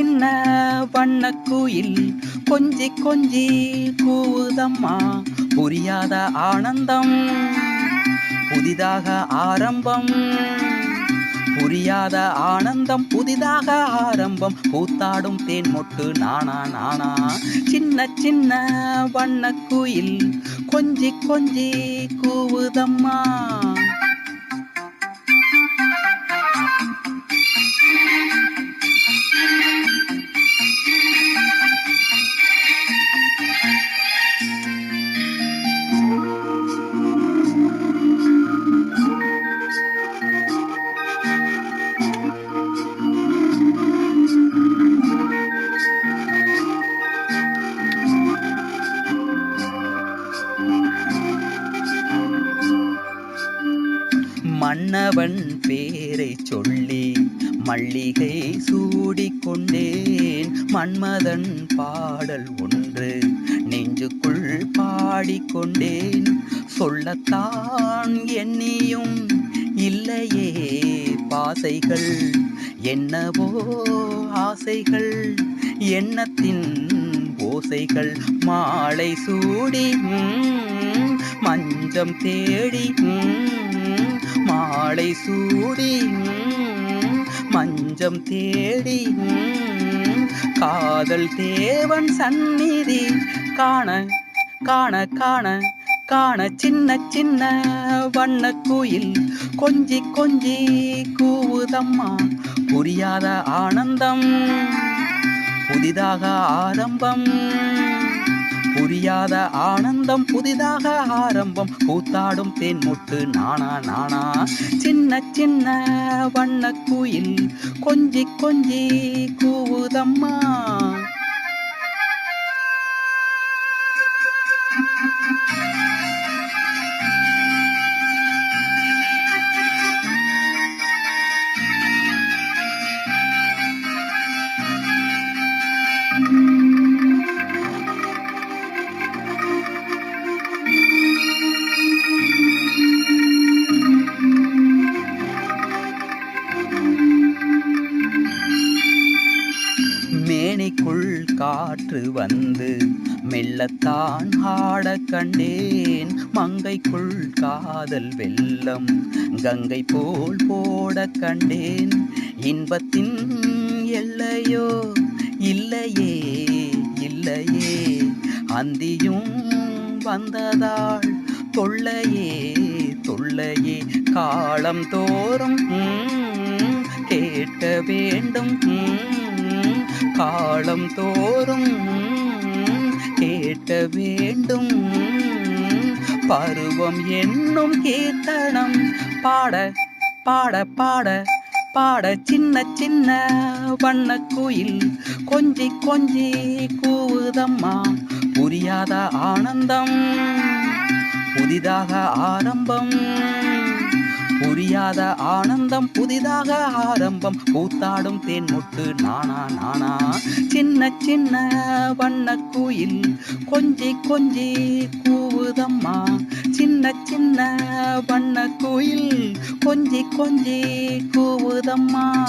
சின்ன வண்ணக்குயில் கொஞ்சி கொஞ்சி கூவுதம்மா புரியாத ஆனந்தம். புதிதாக ஆரம்பம் புரியாத ஆனந்தம் புதிதாக ஆரம்பம். பூத்தாடும் தேன் மொட்டு நானா நானா. சின்ன சின்ன வண்ணக்குயில் கொஞ்சி கொஞ்சி கூவுதம்மா. மன்னவன் பேரை சொல்லி மல்லிகை சூடிக்கொண்டேன். மன்மதன் பாடல் ஒன்று நெஞ்சுக்குள் பாடிக்கொண்டேன். சொல்லத்தான் எண்ணியும் இல்லையே பாசைகள். என்னவோ ஆசைகள் எண்ணத்தின் ஓசைகள். மாலை சூடி மஞ்சம் தேடி மாலை சூடி மஞ்சம் தேடி காதல் தேவன் சந்நிதி. காண காண காண காண சின்ன சின்ன வண்ண கோயில். கொஞ்சி கொஞ்சி கூவுதம்மா புரியாத ஆனந்தம் புதிதாக ஆரம்பம். புரியாத ஆனந்தம் புதிதாக ஆரம்பம். கூத்தாடும் தேன்முட்டு நானா நானா சின்ன சின்ன வண்ண குயில் கொஞ்சி கொஞ்சி கூவுதம்மா. மேனிக்குள் காற்று வந்து மெல்லத்தான் ஆட கண்டேன். மங்கைக்குள் காதல் வெள்ளம் கங்கை போல் போட கண்டேன். இன்பத்தின் எல்லையோ இல்லையே இல்லையே. அந்தியும் வந்ததாள் தொல்லையே தொல்லையே. காலம் தோறும் கேட்க வேண்டும் காலம் தோறும் கேட்ட வேண்டும். பருவம் என்னும் கீர்த்தனம். பாட பாட பாட பாட சின்ன சின்ன வண்ண குயில் கொஞ்சி கொஞ்சி கூவுதம்மா புரியாத ஆனந்தம் புதிதாக ஆரம்பம். புரியாத ஆனந்தம் புதிதாக ஆரம்பம். பூத்தாடும் தேன்முட்டு நானா நானா. சின்ன சின்ன வண்ண குயில் கொஞ்சி கொஞ்சி கூவுதம்மா. சின்ன சின்ன வண்ண குயில் கொஞ்சி கொஞ்சி கூவுதம்மா.